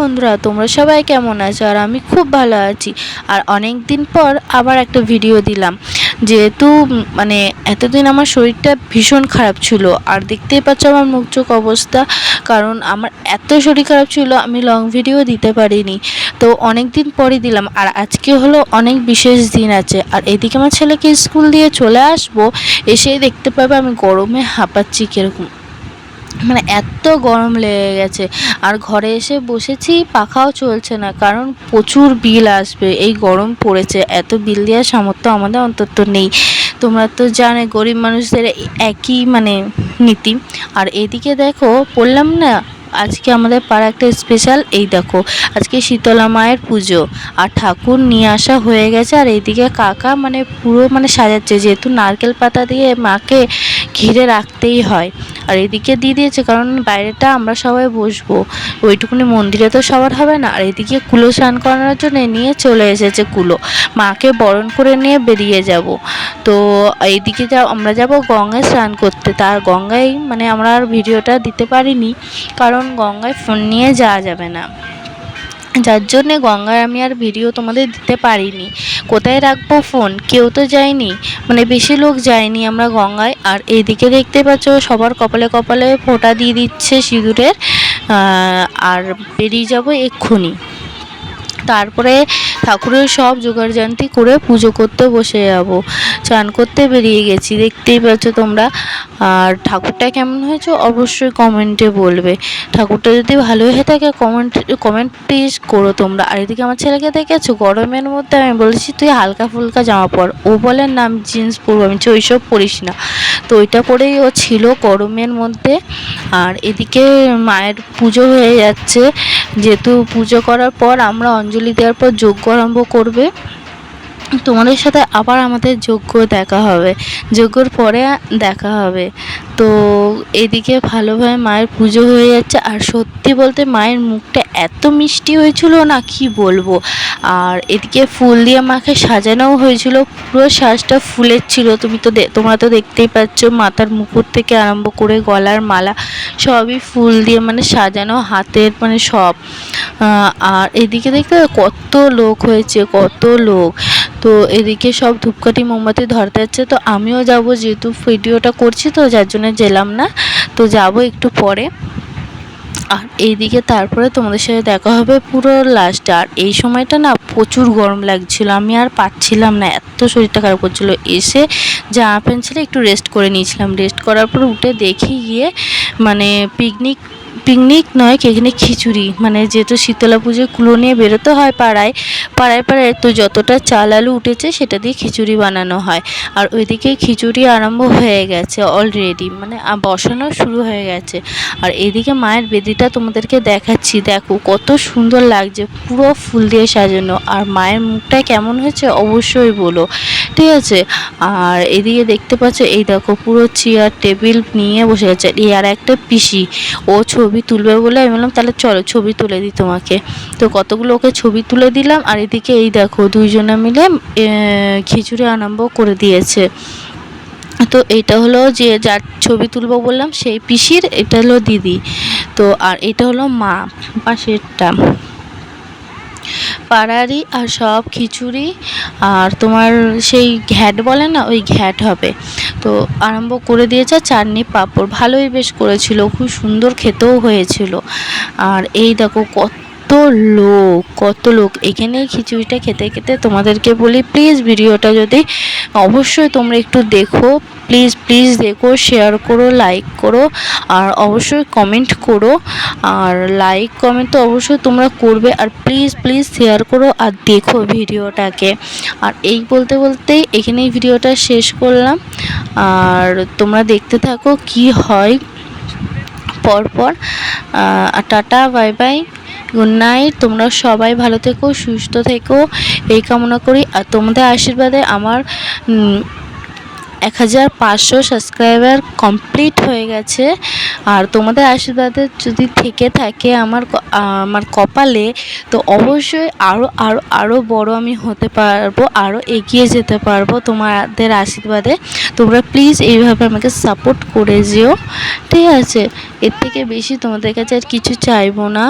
বন্ধুরা, তোমরা সবাই কেমন আছো? আর আমি খুব ভালো আছি। আর অনেক দিন পর আবার একটা ভিডিও দিলাম। যেহেতু মানে এতদিন আমার শরীরটা ভীষণ খারাপ ছিল। আর দেখতেই পাচ্ছ আমার মুখ চোখ অবস্থা, কারণ আমার এত শরীর খারাপ ছিল, আমি লং ভিডিও দিতে পারিনি। তো অনেক দিন পরে দিলাম। আর আজকে হলো অনেক বিশেষ দিন আছে। আর এদিকে আমার ছেলেকে স্কুল দিয়ে চলে আসব, এসেই দেখতে পাবে আমি গরমে হাঁপাচ্ছি কীরকম। মানে এত গরম লেগে গেছে। আর ঘরে এসে বসেছি, পাখাও চলছে না, কারণ প্রচুর বিল আসবে। এই গরম পড়েছে, এত বিল দেওয়ার সামর্থ্য আমাদের অন্তত নেই। তোমরা তো জানে, গরিব মানুষদের একই মানে নীতি। আর এদিকে দেখো, বললাম না, আজকে আমাদের পাড়া একটা স্পেশাল এই দেখো, আজকে শীতলা মায়ের পুজো। আর ঠাকুর নিয়ে আসা হয়ে গেছে, আর এইদিকে কাকা মানে পুরো মানে সাজাচ্ছে, যেহেতু নারকেল পাতা দিয়ে মাকে ঘিরে রাখতেই হয়। আর এদিকে দিয়ে দিয়েছে, কারণ বাইরেটা আমরা সবাই বসবো। ওইটুকুনি মন্দিরে তো সবার হবে না। আর এদিকে কুলো স্নান করানোর জন্য নিয়ে চলে এসেছে কুলো। মাকে বরণ করে নিয়ে বেরিয়ে যাব। তো এইদিকে যা, আমরা যাব গঙ্গায় স্নান করতে। তার গঙ্গায় মানে আমরা আর ভিডিওটা দিতে পারিনি, কারণ গঙ্গায় ফোন নিয়ে যাওয়া যাবে না। যার জন্যে গঙ্গায় আমি আর ভিডিও তোমাদের দিতে পারিনি। কোথায় রাখব ফোন কেউ তো যায়নি। মানে বেশি লোক যায়নি আমরা গঙ্গায়। আর এইদিকে দেখতে পাচ্ছ, সবার কপালে কপালে ফোঁটা দিয়ে দিচ্ছে সিঁদুরের। আর বেরিয়ে যাব এক্ষুনি। তারপরে ঠাকুরের সব জোগাড় জোগাড়জান্তি করে পুজো করতে বসে যাব। চান করতে বেরিয়ে গেছি, দেখতেই পাচ্ছ তোমরা। আর ঠাকুরটা কেমন হয়েছে অবশ্যই কমেন্টে বলবে। ঠাকুরটা যদি ভালো হয়ে থাকে কমেন্ট কমেন্ট প্লিজ করো তোমরা। আর এদিকে আমার ছেলেকে দেখেছ? গরমের মধ্যে আমি বলেছি, তুই হালকা ফুলকা জামা পর। ও বলে নাম জিন্স পরবো, আমি ওইসব পরিস না। তো ওইটা পরেই ও ছিল গরমের মধ্যে। আর এদিকে মায়ের পুজো হয়ে যাচ্ছে। যেহেতু পুজো করার পর আমরা অঞ্জলি দেওয়ার পর যজ্ঞ আরম্ভ করবে। তোমাদের সাথে আবার আমাদের যজ্ঞ দেখা হবে। যজ্ঞর পরে দেখা হবে। তো এদিকে ভালোভাবে মায়ের পুজো হয়ে যাচ্ছে। আর সত্যি বলতে মায়ের মুখটা এত মিষ্টি হয়েছিল না কি বলব? আর এদিকে ফুল দিয়ে মাকে সাজানোও হয়েছিল। পুরো সাজটা ফুলের ছিল। তুমি তো তোমরা তো দেখতেই পাচ্ছ মাথার মুকুট থেকে আরম্ভ করে গলার মালা সবই ফুল দিয়ে মানে সাজানো হাতের মানে সব। আর এদিকে দেখতে কত লোক হয়েছে, কত লোক। তো এদিকে সব ধূপকাঠি মোমবাতি ধরতে যাচ্ছে, তো আমিও যাব যেহেতু ভিডিওটা করছি, তো যার জন্য গেলাম না। তো যাব একটু পরে। আর এইদিকে তারপরে তোমাদের সাথে দেখা হবে পুরো লাস্টে আর এই সময়টা না প্রচুর গরম লাগছিল, আমি আর পাচ্ছিলাম না, এত শরীরটা খারাপ করছিল। এসে জামা প্যান্ট ছেড়ে একটু রেস্ট করে নিয়েছিলাম। রেস্ট করার পর উঠে দেখি গিয়ে মানে পিকনিক পিকনিক নয় এখানে খিচুড়ি। মানে যেহেতু শীতলা পুজোয় কুলো নিয়ে বেরোতে হয় পাড়ায় পাড়ায় পাড়ায় তো যতটা চাল আলু উঠেছে সেটা দিয়ে খিচুড়ি বানানো হয়। আর ওইদিকে খিচুড়ি আরম্ভ হয়ে গেছে অলরেডি মানে বসানো শুরু হয়ে গেছে। আর এদিকে মায়ের বেদিটা তোমাদেরকে দেখাচ্ছি, দেখো কত সুন্দর লাগছে, পুরো ফুল দিয়ে সাজানো। আর মায়ের মুখটা কেমন হয়েছে অবশ্যই বলো, ঠিক আছে? আর এদিকে দেখতে পাচ্ছ, এই দেখো পুরো চেয়ার টেবিল নিয়ে বসে গেছে আর একটা পিসি, ও ছবি তুলবে বলে আমি বললাম, তাহলে চলো ছবি তুলে দিই তোমাকে। তো কতগুলো ওকে ছবি তুলে দিলাম, আর এদিকে এই দেখো দুইজনে মিলে খিচুড়ি আরম্ভ করে দিয়েছে। তো এটা হলো যে যার ছবি তুলবো বললাম, সেই পিসির, এটা হলো দিদি। তো আর এটা হলো মা, পাশেরটা। পাড়ারই আর সব খিচুড়ি, আর তোমার সেই ঘ্যাট বলে না, ওই ঘ্যাট হবে। তো আরম্ভ করে দিয়েছে চাটনি পাঁপড়। ভালোই বেশ করেছিল, খুব সুন্দর খেতেও হয়েছিল। আর এই দেখো কত লোক, কত লোক। এখানেই খিচুড়িটা খেতে খেতে তোমাদেরকে বলি প্লিজ ভিডিওটা যদি অবশ্যই তোমরা একটু দেখো প্লিজ প্লিজ দেখো শেয়ার করো লাইক করো, আর অবশ্যই কমেন্ট করো। আর লাইক কমেন্ট তো অবশ্যই তোমরা করবে, আর প্লিজ প্লিজ শেয়ার করো আর দেখো ভিডিওটাকে। আর এই বলতে বলতেই এখানেই ভিডিওটা শেষ করলাম। আর তোমরা দেখতে থাকো কি হয়। পরপর পর tata, bye bye good night তোমরা সবাই ভালো থেকো, সুস্থ থেকো, এই কামনা করি, আর তোমাদের আশীর্বাদে আমার এক হাজার পাঁচশো সাবস্ক্রাইবার কমপ্লিট হয়ে গেছে। আর তোমাদের আশীর্বাদে যদি থেকে থাকে আমার আমার কপালে, তো অবশ্যই আরও আরও আরও বড় আমি হতে পারব আরও এগিয়ে যেতে পারব তোমাদের আশীর্বাদে। তোমরা প্লিজ এইভাবে আমাকে সাপোর্ট করে যেও। ঠিক আছে? এর থেকে বেশি তোমাদের কাছে আর কিছু চাইব না।